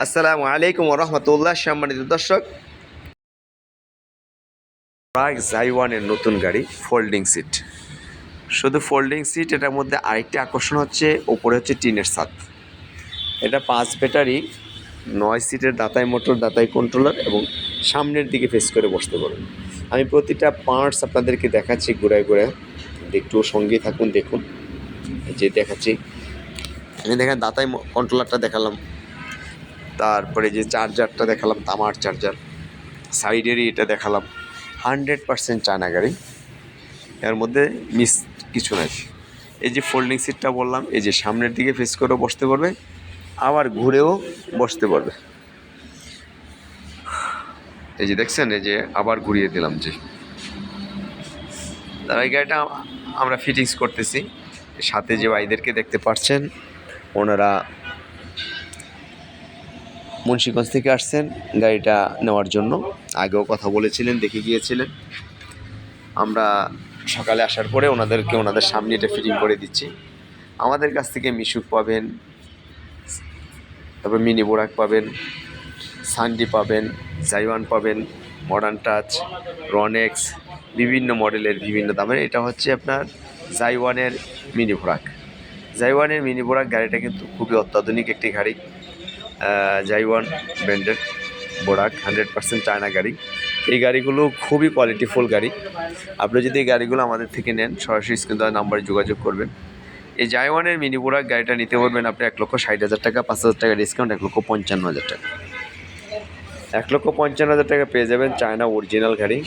আসসালামু আলাইকুম রহমতুল্লাহ, সম্মানিত দর্শক। প্রাগ জাইওয়ানের নতুন গাড়ি ফোল্ডিং সিট শুধু ফোল্ডিং সিট এটার মধ্যে আরেকটি আকর্ষণ হচ্ছে ওপরে হচ্ছে টিনের ছাদ। এটা পাঁচ ব্যাটারি, নয় সিটের দাতাই মোটর, দাতাই কন্ট্রোলার এবং সামনের দিকে ফেস করে বসতে পারবেন আমি প্রতিটা পার্টস আপনাদেরকে দেখাচ্ছি, ঘুরায় ঘুরায়। একটু সঙ্গে থাকুন, দেখুন। যে দেখাচ্ছি। আমি দেখেন দাতাই কন্ট্রোলারটা দেখালাম। তারপরে যে চার্জারটা দেখালাম, তামার চার্জার। সাইডেরই এটা দেখালাম। হান্ড্রেড পার্সেন্ট চায়না গাড়ি। এর মধ্যে মিস কিছু নাই। এই যে ফোল্ডিং সিটটা বললাম, এই যে সামনের দিকে ফেস করেও বসতে পারবে, আবার ঘুরেও বসতে পারবে। এই যে দেখছেন, এই যে আবার ঘুরিয়ে দিলাম যে। তারা এই গাড়িটা আমরা ফিটিংস করতেছি। সাথে যে ভাইদেরকে দেখতে পাচ্ছেন ওনারা মুন্সিগঞ্জ থেকে আসছেন গাড়িটা নেওয়ার জন্য। আগেও কথা বলেছিলেন, দেখে গিয়েছিলেন। আমরা সকালে আসার পরে ওনাদেরকে ওনাদের সামনে এটা ফিটিং করে দিচ্ছি। আমাদের কাছ থেকে মিশুক পাবেন, তারপর মিনি বোরাক পাবেন, সানডি পাবেন, জাইওয়ান পাবেন মডার্ন টাচ রনেক্স বিভিন্ন মডেলের বিভিন্ন দামের এটা হচ্ছে আপনার জাইওয়ানের মিনি বোরাক। জাইওয়ানের মিনি বোরাক গাড়িটা কিন্তু খুবই অত্যাধুনিক একটি গাড়ি। জাইওয়ান ব্র্যান্ডের বোরাক হান্ড্রেড পার্সেন্ট চায়না গাড়ি। এই গাড়িগুলো খুবই কোয়ালিটিফুল গাড়ি। আপনি যদি এই গাড়িগুলো আমাদের থেকে নেন, সরাসরি স্ক্রিন দেওয়ার নাম্বারে যোগাযোগ করবেন। এই জাইওয়ানের মিনি বোরাক গাড়িটা নিতে পারবেন আপনি এক লক্ষ ষাট হাজার টাকা, পাঁচ হাজার টাকা ডিসকাউন্ট এক লক্ষ পঞ্চান্ন হাজার টাকা। এক লক্ষ পঞ্চান্ন হাজার টাকা পেয়ে যাবেন চায়না অরিজিনাল গাড়ি,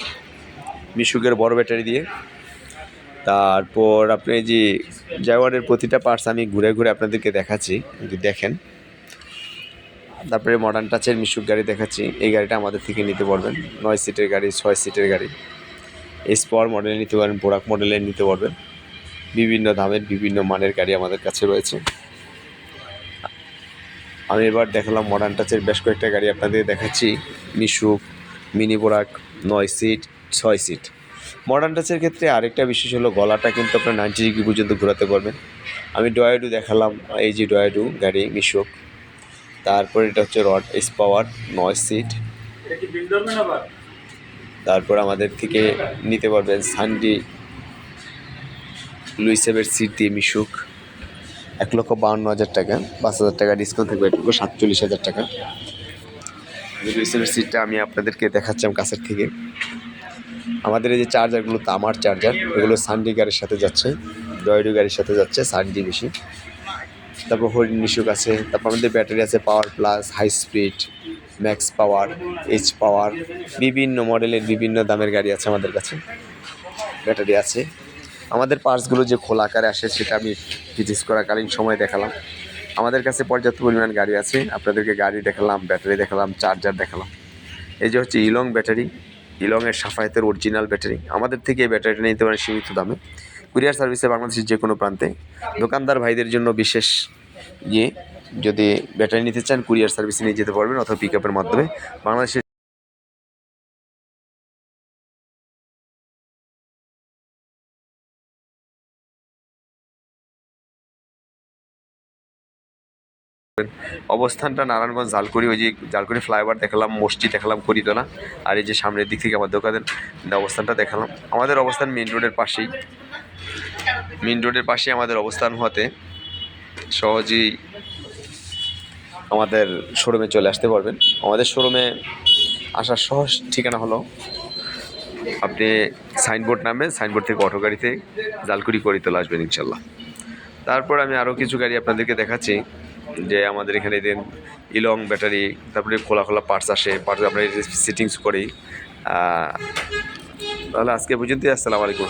মিশুকের বড় ব্যাটারি দিয়ে। তারপর আপনি যে জাইওয়ানের প্রতিটা পার্টস আমি ঘুরে ঘুরে আপনাদেরকে দেখাচ্ছি, যদি দেখেন। তারপরে মডার্ন টাচের মিশুক গাড়ি দেখাচ্ছি। এই গাড়িটা আমাদের থেকে নিতে পারবেন। নয় সিটের গাড়ি, ছয় সিটের গাড়ি। স্পর মডেলের নিতে পারেন বোরাক মডেলের নিতে পারবেন। বিভিন্ন দামের, বিভিন্ন মানের গাড়ি আমাদের কাছে রয়েছে। আমি এবার দেখালাম মডার্ন টাচের বেশ কয়েকটা গাড়ি আপনাদের দেখাচ্ছি। মিশুক মিনি বোরাক নয় সিট ছয় সিট মডার্ন টাচের ক্ষেত্রে আরেকটা বিশেষ হলো, গলাটা কিন্তু আপনার নাইনটি ডিগ্রি পর্যন্ত ঘোরাতে পারবেন। আমি ডয়াডু দেখালাম, এই যে ডয়াডু গাড়ি, মিশুক। তারপর এটা হচ্ছে রড এস পাওয়ার নয় সিট। তারপর আমাদের থেকে নিতে পারবেন সানডি লুইসেভের সিট দিয়ে মিশুক। এক লক্ষ বাউন্ন হাজার টাকা পাঁচ হাজার টাকা ডিসকাউন্ট থাকবে এক লক্ষ সাতচল্লিশ হাজার টাকা। লুইসেভের সিটটা আমি আপনাদেরকে দেখাচ্ছিলাম কাছের থেকে। আমাদের এই যে চার্জারগুলো তামার চার্জার এগুলো সানডি গাড়ির সাথে যাচ্ছে জয়ডু গাড়ির সাথে যাচ্ছে সানডি বেশি তারপর হরিণ নিশুক আছে, তারপর আমাদের ব্যাটারি আছে power plus high speed max power H power বিভিন্ন মডেলের বিভিন্ন দামের গাড়ি আছে আমাদের কাছে ব্যাটারি আছে। আমাদের পার্টসগুলো যে খোলা আকারে আসে সেটা আমি ফিটিংস করাকালীন সময় দেখালাম। আমাদের কাছে পর্যাপ্ত পরিমাণ গাড়ি আছে, আপনাদেরকে গাড়ি দেখালাম ব্যাটারি দেখালাম চার্জার দেখালাম। এই যে হচ্ছে ইলং ব্যাটারি ইলংয়ের সাফায়েতের অরিজিনাল ব্যাটারি আমাদের থেকে এই ব্যাটারিটা নিতে পারেন সীমিত দামে। কুরিয়ার সার্ভিসে বাংলাদেশের যে কোনো প্রান্তে। দোকানদার ভাইদের জন্য বিশেষ ইয়ে যদি ব্যাটারি নিতে চান, কুরিয়ার সার্ভিসে নিয়ে যেতে পারবেন অথবা পিক আপের মাধ্যমে। বাংলাদেশের অবস্থানটা নারায়ণগঞ্জ জালকুড়ি, ওই যে জালকুড়ি ফ্লাইওভার দেখালাম, মসজিদ দেখালাম করিতলা আর এই যে সামনের দিক থেকে আমার দোকানের অবস্থানটা দেখালাম। আমাদের অবস্থান মেন রোডের পাশেই। মেন রোডের পাশে আমাদের অবস্থান হতে সহজেই আমাদের শোরুমে চলে আসতে পারবেন। আমাদের শোরুমে আসার সহজ ঠিকানা হলো, আপনি সাইনবোর্ড নামে সাইনবোর্ড থেকে অটো গাড়িতে জালকুড়ি করিতলা আসবেন ইনশাল্লাহ। তারপর আমি আরও কিছু গাড়ি আপনাদেরকে দেখাচ্ছি, যে আমাদের এখানে দেন ইলং ব্যাটারি, তারপরে খোলা খোলা পার্টস আসে, পার্টস আমরা সিটিংস করি। তাহলে আজকে পর্যন্তই, আসসালামু আলাইকুম।